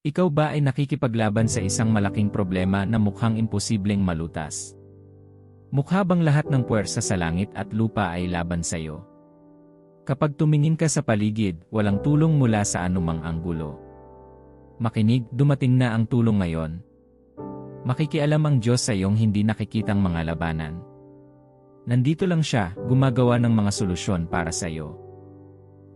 Ikaw ba ay nakikipaglaban sa isang malaking problema na mukhang imposibleng malutas? Mukha bang lahat ng puwersa sa langit at lupa ay laban sa iyo? Kapag tumingin ka sa paligid, walang tulong mula sa anumang anggulo. Makinig, dumating na ang tulong ngayon. Makikialam ang Diyos sa iyong hindi nakikitang mga labanan. Nandito lang siya, gumagawa ng mga solusyon para sa iyo.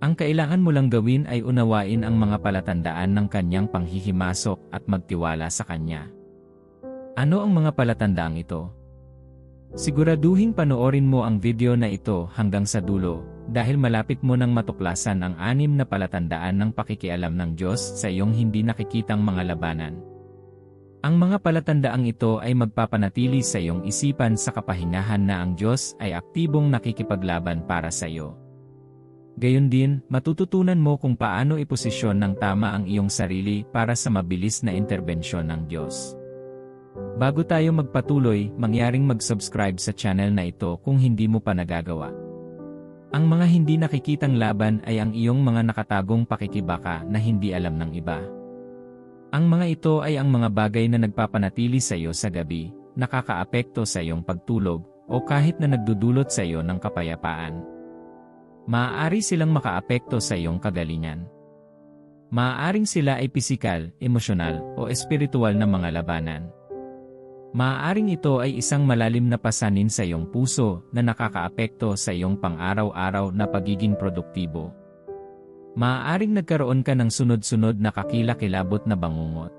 Ang kailangan mo lang gawin ay unawain ang mga palatandaan ng kanyang panghihimasok at magtiwala sa kanya. Ano ang mga palatandaang ito? Siguraduhin panoorin mo ang video na ito hanggang sa dulo, dahil malapit mo nang matuklasan ang anim na palatandaan ng pakikialam ng Diyos sa iyong hindi nakikitang mga labanan. Ang mga palatandaang ito ay magpapanatili sa iyong isipan sa kapahingahan na ang Diyos ay aktibong nakikipaglaban para sa iyo. Gayon din, matututunan mo kung paano iposisyon ng tama ang iyong sarili para sa mabilis na interbensyon ng Diyos. Bago tayo magpatuloy, mangyaring mag-subscribe sa channel na ito kung hindi mo pa nagagawa. Ang mga hindi nakikitang laban ay ang iyong mga nakatagong pakikibaka na hindi alam ng iba. Ang mga ito ay ang mga bagay na nagpapanatili sa iyo sa gabi, nakakaapekto sa iyong pagtulog, o kahit na nagdudulot sa iyo ng kapayapaan. Maaari silang makaapekto sa iyong kagalingan. Maaaring sila ay pisikal, emosyonal, o espiritual na mga labanan. Maaaring ito ay isang malalim na pasanin sa iyong puso na nakakaapekto sa iyong pang-araw-araw na pagiging produktibo. Maaaring nagkaroon ka ng sunod-sunod na kakilakilabot na bangungot.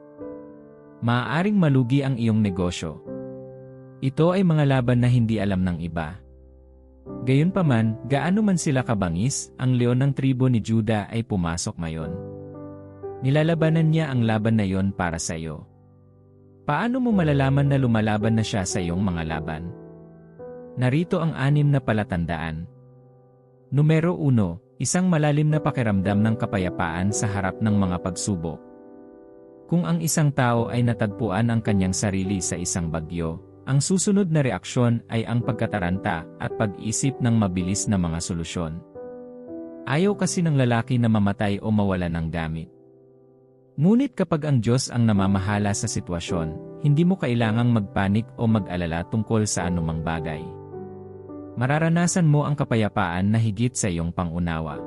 Maaaring malugi ang iyong negosyo. Ito ay mga laban na hindi alam ng iba. Gayunpaman, gaano man sila kabangis, ang leon ng tribo ni Juda ay pumasok ngayon. Nilalabanan niya ang laban na yon para sa iyo. Paano mo malalaman na lumalaban na siya sa iyong mga laban? Narito ang anim na palatandaan. Numero 1, isang malalim na pakiramdam ng kapayapaan sa harap ng mga pagsubok. Kung ang isang tao ay natagpuan ang kanyang sarili sa isang bagyo, ang susunod na reaksyon ay ang pagkataranta at pag-isip ng mabilis na mga solusyon. Ayaw kasi ng lalaki na mamatay o mawala ng gamit. Ngunit kapag ang Diyos ang namamahala sa sitwasyon, hindi mo kailangang magpanik o mag-alala tungkol sa anumang bagay. Mararanasan mo ang kapayapaan na higit sa iyong pangunawa.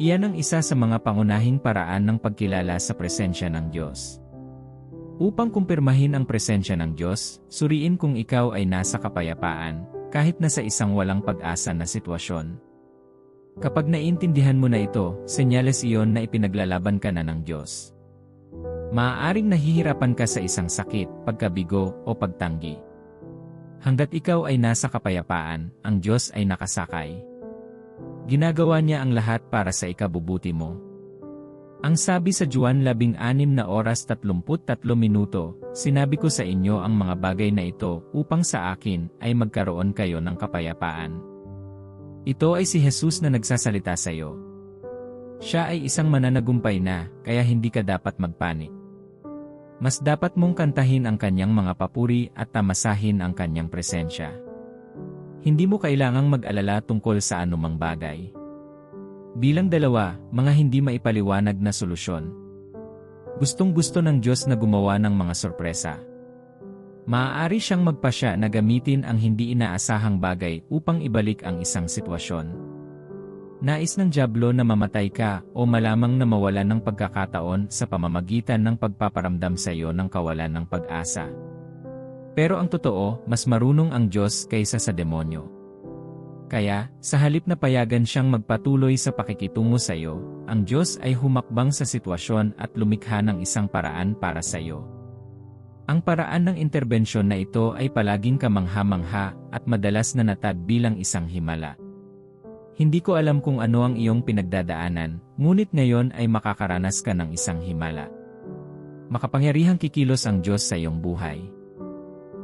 Iyan ang isa sa mga pangunahing paraan ng pagkilala sa presensya ng Diyos. Upang kumpirmahin ang presensya ng Diyos, suriin kung ikaw ay nasa kapayapaan, kahit na sa isang walang pag-asa na sitwasyon. Kapag naiintindihan mo na ito, senyales iyon na ipinaglalaban ka na ng Diyos. Maaaring nahihirapan ka sa isang sakit, pagkabigo, o pagtanggi. Hanggat ikaw ay nasa kapayapaan, ang Diyos ay nakasakay. Ginagawa niya ang lahat para sa ikabubuti mo. Ang sabi sa Juan 16 na oras 33 minuto, sinabi ko sa inyo ang mga bagay na ito upang sa akin ay magkaroon kayo ng kapayapaan. Ito ay si Jesus na nagsasalita sa iyo. Siya ay isang mananagumpay na, kaya hindi ka dapat magpanik. Mas dapat mong kantahin ang kanyang mga papuri at tamasahin ang kanyang presensya. Hindi mo kailangang mag-alala tungkol sa anumang bagay. Bilang dalawa, mga hindi maipaliwanag na solusyon. Gustong gusto ng Diyos na gumawa ng mga sorpresa. Maaari siyang magpasya na gamitin ang hindi inaasahang bagay upang ibalik ang isang sitwasyon. Nais ng Diablo na mamatay ka o malamang na mawala ng pagkakataon sa pamamagitan ng pagpaparamdam sa iyo ng kawalan ng pag-asa. Pero ang totoo, mas marunong ang Diyos kaysa sa demonyo. Kaya, sa halip na payagan siyang magpatuloy sa pakikitungo sa iyo, ang Diyos ay humakbang sa sitwasyon at lumikha ng isang paraan para sa iyo. Ang paraan ng interbensyon na ito ay palaging kamangha-mangha at madalas na natag bilang isang himala. Hindi ko alam kung ano ang iyong pinagdadaanan, ngunit ngayon ay makakaranas ka ng isang himala. Makapangyarihang kikilos ang Diyos sa iyong buhay.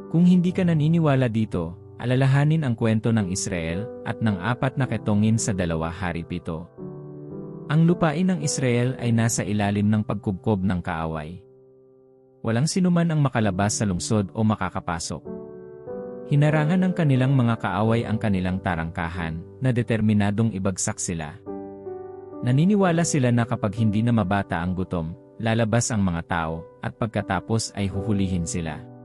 Kung hindi ka naniniwala dito, Alalahanin ang kwento ng Israel at ng apat na ketongin sa dalawa hari pito. Ang lupain ng Israel ay nasa ilalim ng pagkubkob ng kaaway. Walang sinuman ang makalabas sa lungsod o makakapasok. Hinarangan ng kanilang mga kaaway ang kanilang tarangkahan na determinadong ibagsak sila. Naniniwala sila na kapag hindi na mabata ang gutom, lalabas ang mga tao, at pagkatapos ay huhulihin sila.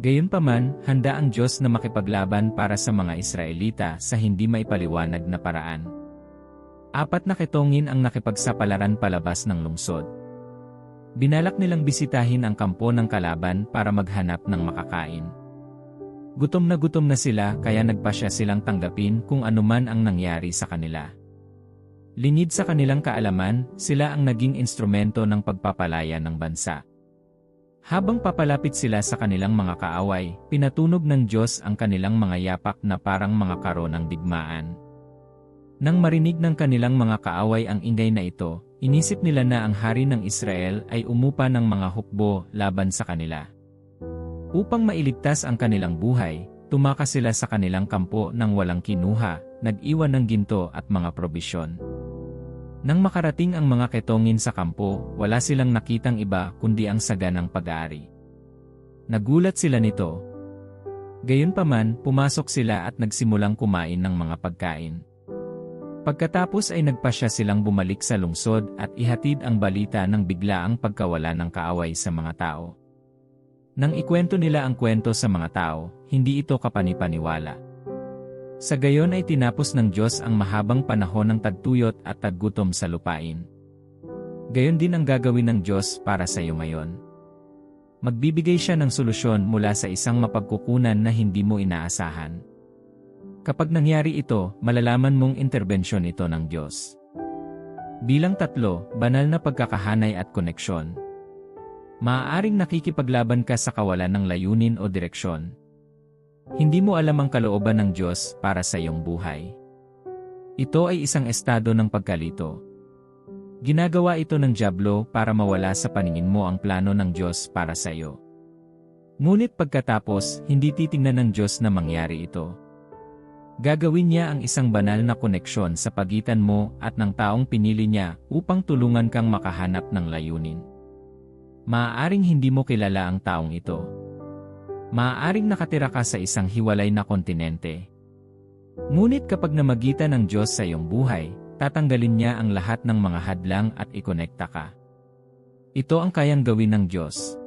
Gayunpaman, handa ang Diyos na makipaglaban para sa mga Israelita sa hindi maipaliwanag na paraan. Apat na ketongin ang nakipagsapalaran palabas ng lungsod. Binalak nilang bisitahin ang kampo ng kalaban para maghanap ng makakain. Gutom na gutom na sila kaya nagpasya silang tanggapin kung anuman ang nangyari sa kanila. Lingid sa kanilang kaalaman, sila ang naging instrumento ng pagpapalaya ng bansa. Habang papalapit sila sa kanilang mga kaaway, pinatunog ng Diyos ang kanilang mga yapak na parang mga karo ng digmaan. Nang marinig ng kanilang mga kaaway ang ingay na ito, inisip nila na ang hari ng Israel ay umupa ng mga hukbo laban sa kanila. Upang mailigtas ang kanilang buhay, tumakas sila sa kanilang kampo nang walang kinuha, nag-iwan ng ginto at mga probisyon. Nang makarating ang mga ketongin sa kampo, wala silang nakitang iba kundi ang saga ng pag-aari. Nagulat sila nito. Gayunpaman, pumasok sila at nagsimulang kumain ng mga pagkain. Pagkatapos ay nagpasya silang bumalik sa lungsod at ihatid ang balita ng biglaang pagkawala ng kaaway sa mga tao. Nang ikwento nila ang kwento sa mga tao, hindi ito kapanipaniwala. Sa gayon ay tinapos ng Diyos ang mahabang panahon ng tagtuyot at taggutom sa lupain. Gayon din ang gagawin ng Diyos para sa iyo ngayon. Magbibigay siya ng solusyon mula sa isang mapagkukunan na hindi mo inaasahan. Kapag nangyari ito, malalaman mong interbensyon ito ng Diyos. Bilang tatlo, banal na pagkakahanay at koneksyon. Maaaring nakikipaglaban ka sa kawalan ng layunin o direksyon, hindi mo alam ang kalooban ng Diyos para sa iyong buhay. Ito ay isang estado ng pagkalito. Ginagawa ito ng Diablo para mawala sa paningin mo ang plano ng Diyos para sa iyo. Ngunit pagkatapos, hindi titingnan ng Diyos na mangyari ito. Gagawin niya ang isang banal na koneksyon sa pagitan mo at ng taong pinili niya upang tulungan kang makahanap ng layunin. Maaaring hindi mo kilala ang taong ito, maaaring nakatira ka sa isang hiwalay na kontinente. Ngunit kapag namagitan ng Diyos sa iyong buhay, tatanggalin niya ang lahat ng mga hadlang at ikonekta ka. Ito ang kayang gawin ng Diyos.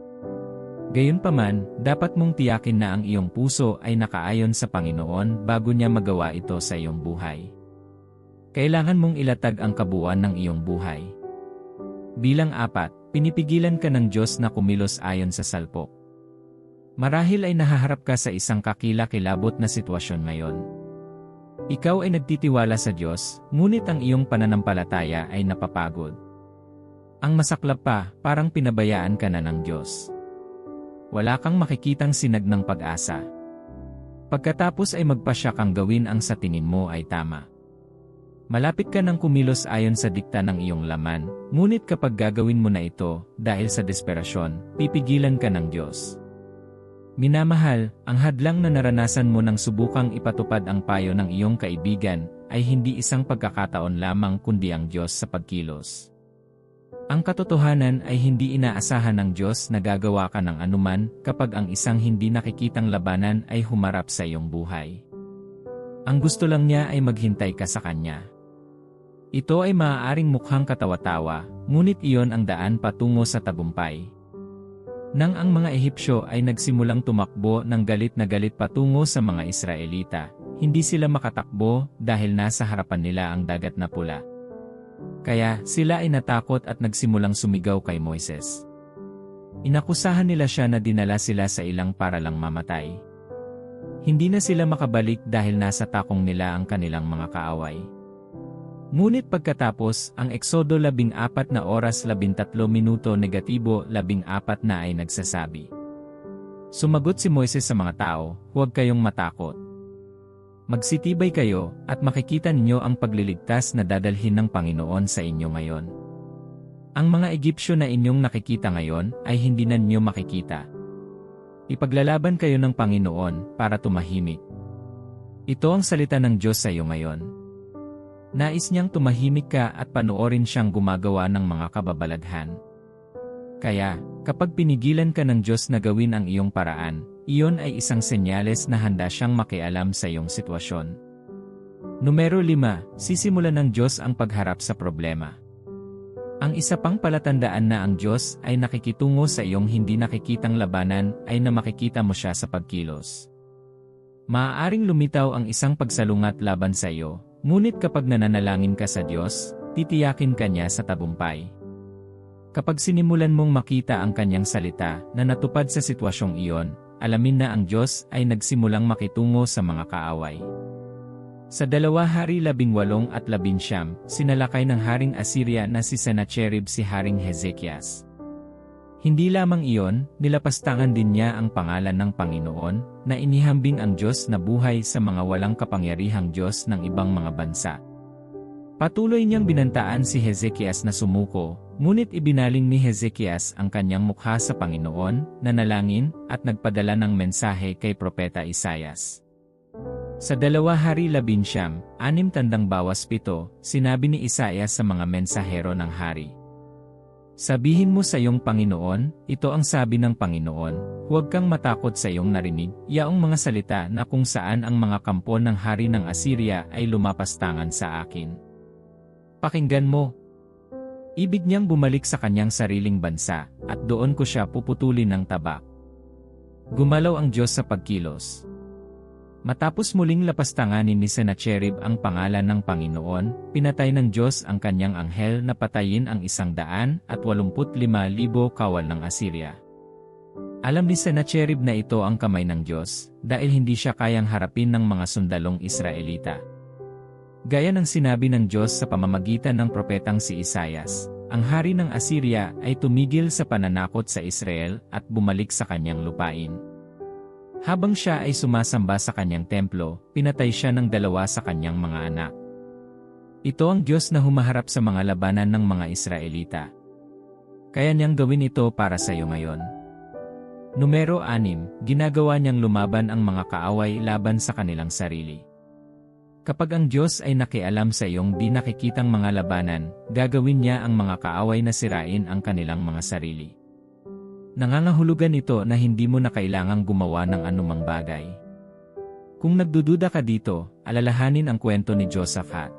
Gayunpaman, dapat mong tiyakin na ang iyong puso ay nakaayon sa Panginoon bago niya magawa ito sa iyong buhay. Kailangan mong ilatag ang kabuuan ng iyong buhay. Bilang apat, pinipigilan ka ng Diyos na kumilos ayon sa salpok. Marahil ay nahaharap ka sa isang kakila-kilabot na sitwasyon ngayon. Ikaw ay nagtitiwala sa Diyos, ngunit ang iyong pananampalataya ay napapagod. Ang masaklap pa, parang pinabayaan ka na ng Diyos. Wala kang makikitang sinag ng pag-asa. Pagkatapos ay magpasya kang gawin ang sa tingin mo ay tama. Malapit ka ng kumilos ayon sa dikta ng iyong laman, ngunit kapag gagawin mo na ito, dahil sa desperasyon, pipigilan ka ng Diyos. Minamahal, ang hadlang na naranasan mo nang subukang ipatupad ang payo ng iyong kaibigan ay hindi isang pagkakataon lamang kundi ang Diyos sa pagkilos. Ang katotohanan ay hindi inaasahan ng Diyos na gagawa ka ng anuman kapag ang isang hindi nakikitang labanan ay humarap sa iyong buhay. Ang gusto lang niya ay maghintay ka sa Kanya. Ito ay maaaring mukhang katawa-tawa, ngunit iyon ang daan patungo sa tagumpay. Nang ang mga Ehipsyo ay nagsimulang tumakbo ng galit na galit patungo sa mga Israelita, hindi sila makatakbo dahil nasa harapan nila ang dagat na pula. Kaya sila ay natakot at nagsimulang sumigaw kay Moises. Inakusahan nila siya na dinala sila sa ilang para lang mamatay. Hindi na sila makabalik dahil nasa takong nila ang kanilang mga kaaway. Ngunit pagkatapos, ang Eksodo 14 na oras 13 minuto negatibo 14 na ay nagsasabi. Sumagot si Moises sa mga tao, huwag kayong matakot. Magsitibay kayo, at makikita ninyo ang pagliligtas na dadalhin ng Panginoon sa inyo ngayon. Ang mga Egyptyo na inyong nakikita ngayon ay hindi na ninyo makikita. Ipaglalaban kayo ng Panginoon para tumahimik. Ito ang salita ng Diyos sa iyo ngayon. Nais niyang tumahimik ka at panoorin siyang gumagawa ng mga kababalaghan. Kaya, kapag pinigilan ka ng Diyos na gawin ang iyong paraan, iyon ay isang senyales na handa siyang makialam sa iyong sitwasyon. Numero 5, sisimulan ng Diyos ang pagharap sa problema. Ang isa pang palatandaan na ang Diyos ay nakikitungo sa iyong hindi nakikitang labanan ay na makikita mo siya sa pagkilos. Maaaring lumitaw ang isang pagsalungat laban sa iyo, ngunit kapag nananalangin ka sa Diyos, titiyakin ka niya sa tabumpay. Kapag sinimulan mong makita ang kanyang salita na natupad sa sitwasyong iyon, alamin na ang Diyos ay nagsimulang makitungo sa mga kaaway. Sa dalawa hari labing walong at labinsyam, sinalakay ng Haring Assyria na si Sennacherib si Haring Hezekias. Hindi lamang iyon, nilapastangan din niya ang pangalan ng Panginoon, na inihambing ang Diyos na buhay sa mga walang kapangyarihang Diyos ng ibang mga bansa. Patuloy niyang binantaan si Hezekias na sumuko, ngunit ibinaling ni Hezekias ang kanyang mukha sa Panginoon, nanalangin, at nagpadala ng mensahe kay Propeta Isayas. Sa dalawa hari labinsyam, anim tandang bawas pito, sinabi ni Isaias sa mga mensahero ng hari. Sabihin mo sa iyong Panginoon, ito ang sabi ng Panginoon, huwag kang matakot sa iyong narinig, yaong mga salita na kung saan ang mga kampo ng hari ng Assyria ay lumapastangan sa akin. Pakinggan mo. Ibig niyang bumalik sa kanyang sariling bansa, at doon ko siya puputulin ng tabak. Gumalaw ang Diyos sa pagkilos. Matapos muling lapastanganin ni Sennacherib ang pangalan ng Panginoon, pinatay ng Diyos ang kanyang anghel na patayin ang isang daan at walumput lima libo kawal ng Assyria. Alam ni Sennacherib na ito ang kamay ng Diyos, dahil hindi siya kayang harapin ng mga sundalong Israelita. Gaya ng sinabi ng Diyos sa pamamagitan ng propetang si Isayas, ang hari ng Assyria ay tumigil sa pananakot sa Israel at bumalik sa kanyang lupain. Habang siya ay sumasamba sa kanyang templo, pinatay siya ng dalawa sa kanyang mga anak. Ito ang Diyos na humaharap sa mga labanan ng mga Israelita. Kaya niyang gawin ito para sa iyo ngayon. Numero 6, ginagawa niyang lumaban ang mga kaaway laban sa kanilang sarili. Kapag ang Diyos ay nakialam sa iyong di nakikitang mga labanan, gagawin niya ang mga kaaway na sirain ang kanilang mga sarili. Nangangahulugan ito na hindi mo na kailangang gumawa ng anumang bagay. Kung nagdududa ka dito, alalahanin ang kwento ni Josaphat.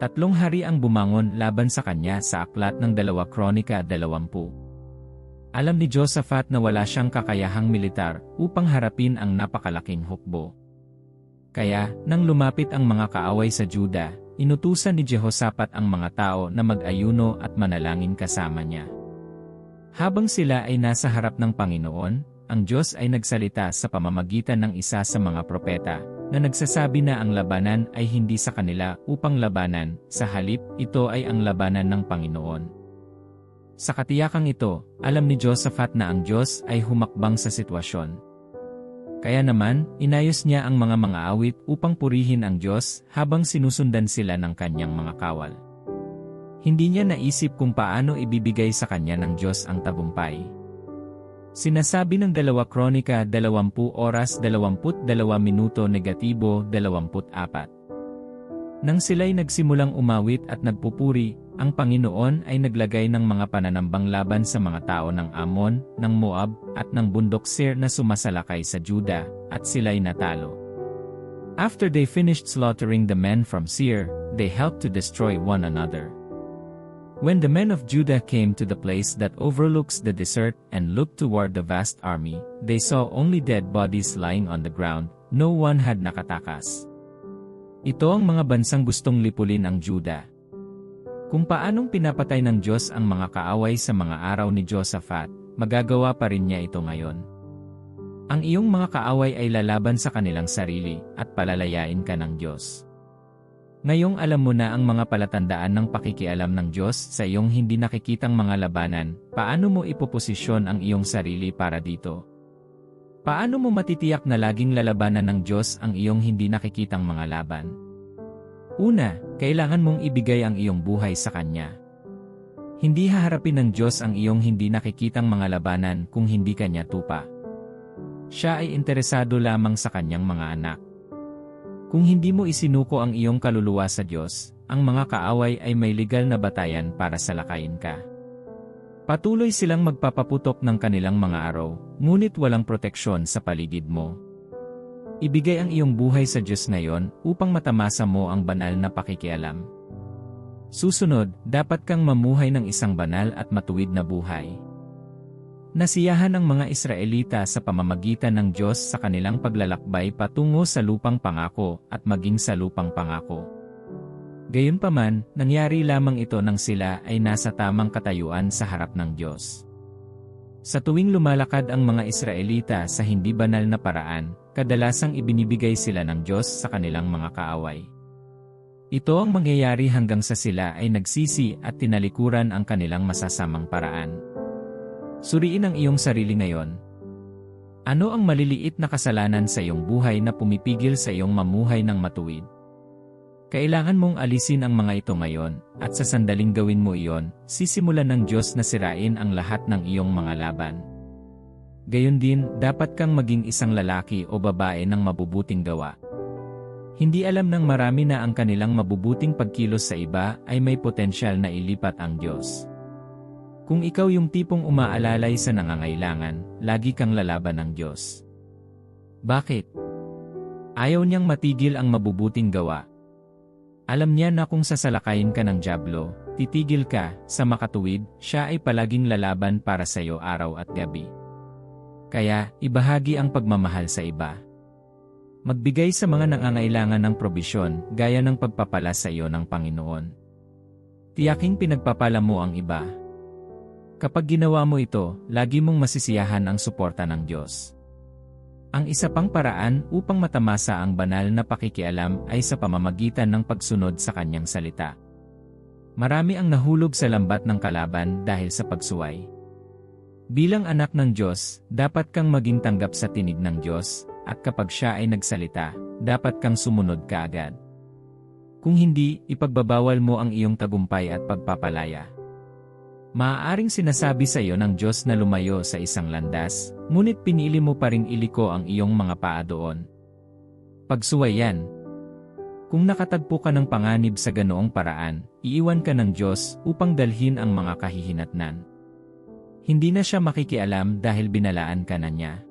Tatlong hari ang bumangon laban sa kanya sa aklat ng dalawa kronika 20. Alam ni Josaphat na wala siyang kakayahang militar upang harapin ang napakalaking hukbo. Kaya, nang lumapit ang mga kaaway sa Juda, inutusan ni Jehoshaphat ang mga tao na mag-ayuno at manalangin kasama niya. Habang sila ay nasa harap ng Panginoon, ang Diyos ay nagsalita sa pamamagitan ng isa sa mga propeta, na nagsasabi na ang labanan ay hindi sa kanila upang labanan, sa halip ito ay ang labanan ng Panginoon. Sa katiyakang ito, alam ni Josaphat na ang Diyos ay humakbang sa sitwasyon. Kaya naman, inayos niya ang mga mga awit upang purihin ang Diyos habang sinusundan sila ng kanyang mga kawal. Hindi niya naisip kung paano ibibigay sa kanya ng Diyos ang tagumpay. Sinasabi ng dalawa kronika 20 oras 22 minuto negatibo 24. Nang sila'y nagsimulang umawit at nagpupuri, ang Panginoon ay naglagay ng mga pananambang laban sa mga tao ng Amon, ng Moab, at ng bundok Seir na sumasalakay sa Juda, at sila'y natalo. After they finished slaughtering the men from Seir, they helped to destroy one another. When the men of Judah came to the place that overlooks the desert and looked toward the vast army, they saw only dead bodies lying on the ground, no one had nakatakas. Ito ang mga bansang gustong lipulin ang Judah. Kung paanong pinapatay ng Diyos ang mga kaaway sa mga araw ni Josaphat, magagawa pa rin niya ito ngayon. Ang iyong mga kaaway ay lalaban sa kanilang sarili, at palalayain ka ng Diyos. Ngayong alam mo na ang mga palatandaan ng pakikialam ng Diyos sa iyong hindi nakikitang mga labanan, paano mo ipoposisyon ang iyong sarili para dito? Paano mo matitiyak na laging lalabanan ng Diyos ang iyong hindi nakikitang mga laban? Una, kailangan mong ibigay ang iyong buhay sa Kanya. Hindi haharapin ng Diyos ang iyong hindi nakikitang mga labanan kung hindi Kanya tupa. Siya ay interesado lamang sa Kanyang mga anak. Kung hindi mo isinuko ang iyong kaluluwa sa Diyos, ang mga kaaway ay may legal na batayan para salakayin ka. Patuloy silang magpapaputok ng kanilang mga araw, ngunit walang proteksyon sa paligid mo. Ibigay ang iyong buhay sa Diyos ngayon upang matamasa mo ang banal na pakikialam. Susunod, dapat kang mamuhay ng isang banal at matuwid na buhay. Nasiyahan ang mga Israelita sa pamamagitan ng Diyos sa kanilang paglalakbay patungo sa lupang pangako at maging sa lupang pangako. Gayunpaman, nangyari lamang ito nang sila ay nasa tamang katayuan sa harap ng Diyos. Sa tuwing lumalakad ang mga Israelita sa hindi banal na paraan, kadalasang ibinibigay sila ng Diyos sa kanilang mga kaaway. Ito ang mangyayari hanggang sa sila ay nagsisi at tinalikuran ang kanilang masasamang paraan. Suriin ang iyong sarili ngayon. Ano ang maliliit na kasalanan sa iyong buhay na pumipigil sa iyong mamuhay ng matuwid? Kailangan mong alisin ang mga ito ngayon, at sa sandaling gawin mo iyon, sisimulan ng Diyos na sirain ang lahat ng iyong mga laban. Gayon din, dapat kang maging isang lalaki o babae ng mabubuting gawa. Hindi alam ng marami na ang kanilang mabubuting pagkilos sa iba ay may potensyal na ilipat ang Diyos. Kung ikaw yung tipong umaalalay sa nangangailangan, lagi kang lalaban ng Diyos. Bakit? Ayaw niyang matigil ang mabubuting gawa. Alam niya na kung sasalakayin ka ng Diablo, titigil ka, sa makatuwid, siya ay palaging lalaban para sa iyo araw at gabi. Kaya, ibahagi ang pagmamahal sa iba. Magbigay sa mga nangangailangan ng probisyon, gaya ng pagpapala sa iyo ng Panginoon. Tiyaking pinagpapala mo ang iba, Kapag ginawa mo ito, lagi mong masisiyahan ang suporta ng Diyos. Ang isa pang paraan upang matamasa ang banal na pakikialam ay sa pamamagitan ng pagsunod sa kanyang salita. Marami ang nahulog sa lambat ng kalaban dahil sa pagsuway. Bilang anak ng Diyos, dapat kang maging tanggap sa tinig ng Diyos, at kapag siya ay nagsalita, dapat kang sumunod kaagad. Kung hindi, ipagbabawal mo ang iyong tagumpay at pagpapalaya. Maaaring sinasabi sa iyo ng Diyos na lumayo sa isang landas, ngunit pinili mo pa ring iliko ang iyong mga paa doon. Pagsuway yan. Kung nakatagpo ka ng panganib sa ganoong paraan, iiwan ka ng Diyos upang dalhin ang mga kahihinatnan. Hindi na siya makikialam dahil binalaan ka na niya.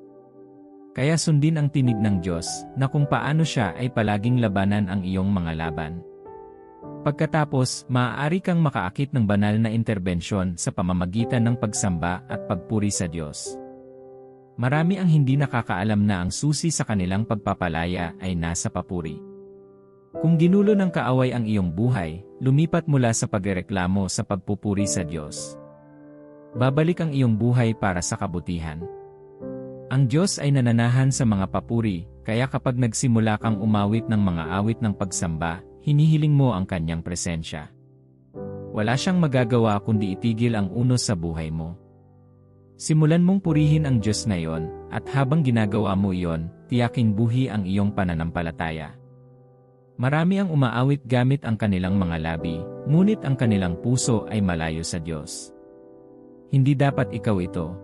Kaya sundin ang tinig ng Diyos na kung paano siya ay palaging labanan ang iyong mga laban. Pagkatapos, maaari kang makaakit ng banal na interbensyon sa pamamagitan ng pagsamba at pagpuri sa Diyos. Marami ang hindi nakakaalam na ang susi sa kanilang pagpapalaya ay nasa papuri. Kung ginulo ng kaaway ang iyong buhay, lumipat mula sa pagreklamo sa pagpupuri sa Diyos. Babalik ang iyong buhay para sa kabutihan. Ang Diyos ay nananahan sa mga papuri, kaya kapag nagsimula kang umawit ng mga awit ng pagsamba, hinihiling mo ang kanyang presensya. Wala siyang magagawa kundi itigil ang unos sa buhay mo. Simulan mong purihin ang Diyos ngayon, at habang ginagawa mo iyon, tiyaking buhi ang iyong pananampalataya. Marami ang umaawit gamit ang kanilang mga labi, ngunit ang kanilang puso ay malayo sa Diyos. Hindi dapat ikaw ito.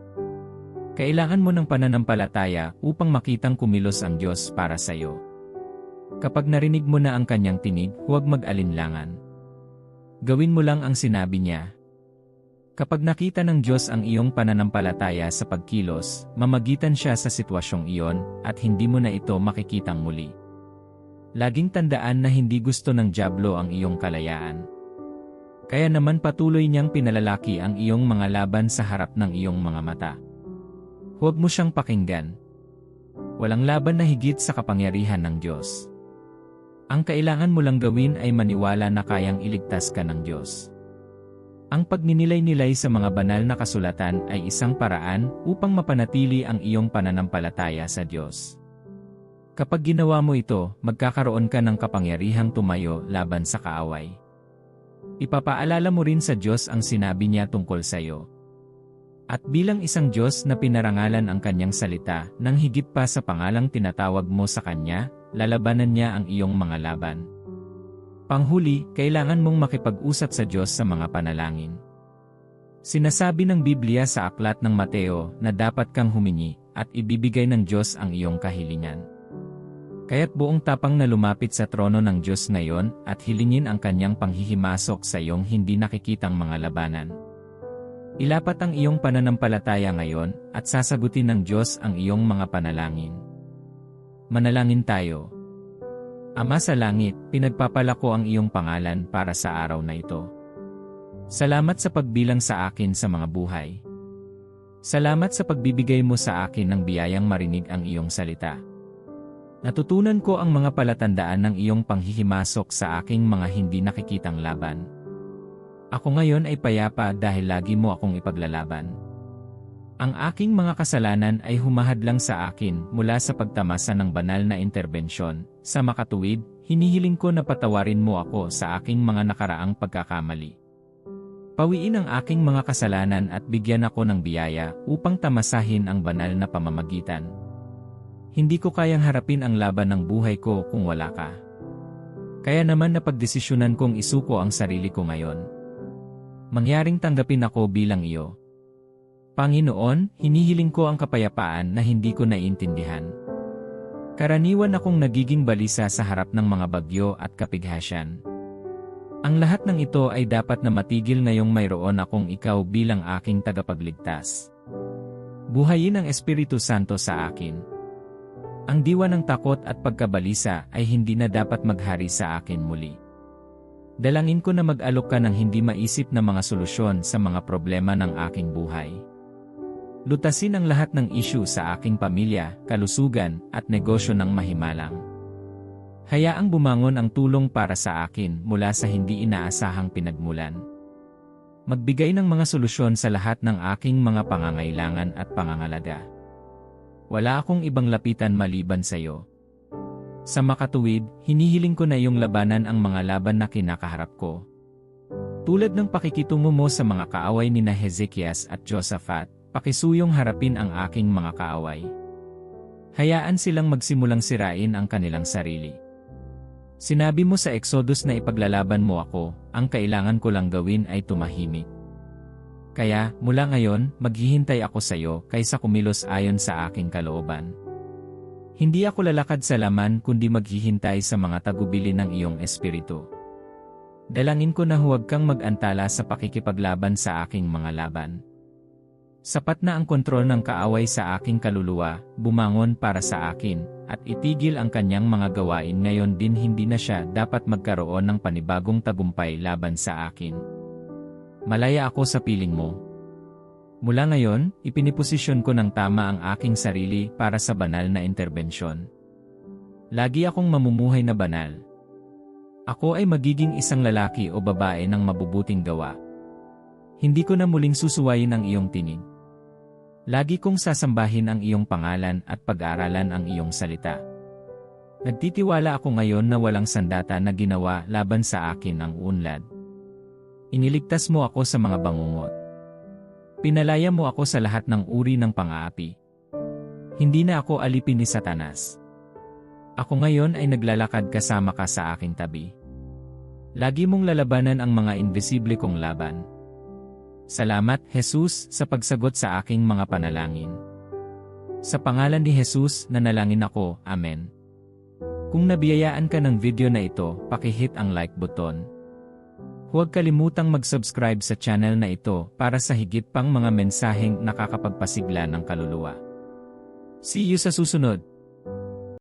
Kailangan mo ng pananampalataya upang makitang kumilos ang Diyos para sa iyo. Kapag narinig mo na ang kanyang tinig, huwag mag-alinlangan. Gawin mo lang ang sinabi niya. Kapag nakita ng Diyos ang iyong pananampalataya sa pagkilos, mamagitan siya sa sitwasyong iyon, at hindi mo na ito makikitang muli. Laging tandaan na hindi gusto ng Diablo ang iyong kalayaan. Kaya naman patuloy niyang pinalalaki ang iyong mga laban sa harap ng iyong mga mata. Huwag mo siyang pakinggan. Walang laban na higit sa kapangyarihan ng Diyos. Ang kailangan mo lang gawin ay maniwala na kayang iligtas ka ng Diyos. Ang pagninilay-nilay sa mga banal na kasulatan ay isang paraan upang mapanatili ang iyong pananampalataya sa Diyos. Kapag ginawa mo ito, magkakaroon ka ng kapangyarihang tumayo laban sa kaaway. Ipapaalala mo rin sa Diyos ang sinabi niya tungkol sa iyo. At bilang isang Diyos na pinarangalan ang kanyang salita, nang higit pa sa pangalang tinatawag mo sa kanya, lalabanan niya ang iyong mga laban. Panghuli, kailangan mong makipag-usap sa Diyos sa mga panalangin. Sinasabi ng Biblia sa aklat ng Mateo na dapat kang humingi at ibibigay ng Diyos ang iyong kahilingan. Kaya't buong tapang na lumapit sa trono ng Diyos ngayon at hilingin ang kanyang panghihimasok sa iyong hindi nakikitang mga labanan. Ilapat ang iyong pananampalataya ngayon at sasagutin ng Diyos ang iyong mga panalangin. Manalangin tayo. Ama sa langit, pinagpapala ko ang iyong pangalan para sa araw na ito. Salamat sa pagbilang sa akin sa mga buhay. Salamat sa pagbibigay mo sa akin ng biyayang marinig ang iyong salita. Natutunan ko ang mga palatandaan ng iyong panghihimasok sa aking mga hindi nakikitang laban. Ako ngayon ay payapa dahil lagi mo akong ipaglalaban. Ang aking mga kasalanan ay humahadlang sa akin mula sa pagtamasa ng banal na interbensyon. Sa makatuwid, hinihiling ko na patawarin mo ako sa aking mga nakaraang pagkakamali. Pawiin ang aking mga kasalanan at bigyan ako ng biyaya upang tamasahin ang banal na pamamagitan. Hindi ko kayang harapin ang laban ng buhay ko kung wala ka. Kaya naman napagdesisyonan kong isuko ang sarili ko ngayon. Mangyaring tanggapin ako bilang iyo. Panginoon, hinihiling ko ang kapayapaan na hindi ko naiintindihan. Karaniwan akong nagiging balisa sa harap ng mga bagyo at kapighasyan. Ang lahat ng ito ay dapat na matigil ngayong mayroon akong ikaw bilang aking tagapagligtas. Buhayin ang Espiritu Santo sa akin. Ang diwa ng takot at pagkabalisa ay hindi na dapat maghari sa akin muli. Dalangin ko na mag-alok ka ng hindi maisip na mga solusyon sa mga problema ng aking buhay. Lutasin ang lahat ng issue sa aking pamilya, kalusugan, at negosyo ng mahimalang. Hayaang bumangon ang tulong para sa akin mula sa hindi inaasahang pinagmulan. Magbigay ng mga solusyon sa lahat ng aking mga pangangailangan at pangangalaga. Wala akong ibang lapitan maliban sa iyo. Sa makatuwid, hinihiling ko na iyong labanan ang mga laban na kinakaharap ko. Tulad ng pakikitungo mo sa mga kaaway ni na Hezekias at Josaphat, Pakisuyong harapin ang aking mga kaaway. Hayaan silang magsimulang sirain ang kanilang sarili. Sinabi mo sa Exodus na ipaglalaban mo ako, ang kailangan ko lang gawin ay tumahimik. Kaya, mula ngayon, maghihintay ako sa iyo kaysa kumilos ayon sa aking kalooban. Hindi ako lalakad sa laman kundi maghihintay sa mga tagubili ng iyong espiritu. Dalangin ko na huwag kang mag-antala sa pakikipaglaban sa aking mga laban. Sapat na ang kontrol ng kaaway sa aking kaluluwa, bumangon para sa akin, at itigil ang kanyang mga gawain ngayon din hindi na siya dapat magkaroon ng panibagong tagumpay laban sa akin. Malaya ako sa piling mo. Mula ngayon, ipiniposisyon ko ng tama ang aking sarili para sa banal na interbensyon. Lagi akong mamumuhay na banal. Ako ay magiging isang lalaki o babae ng mabubuting gawa. Hindi ko na muling susuwayin ang iyong tinig. Lagi kong sasambahin ang iyong pangalan at pag-aaralan ang iyong salita. Nagtitiwala ako ngayon na walang sandata na ginawa laban sa akin ang unlad. Iniligtas mo ako sa mga bangungot. Pinalaya mo ako sa lahat ng uri ng pang-aapi. Hindi na ako alipin ni Satanas. Ako ngayon ay naglalakad kasama ka sa aking tabi. Lagi mong lalabanan ang mga invisible kong laban. Salamat, Jesus, sa pagsagot sa aking mga panalangin. Sa pangalan ni Jesus, nanalangin ako, Amen. Kung nabiyayaan ka ng video na ito, pakihit ang like button. Huwag kalimutang mag-subscribe sa channel na ito para sa higit pang mga mensaheng nakakapagpasigla ng kaluluwa. See you sa susunod!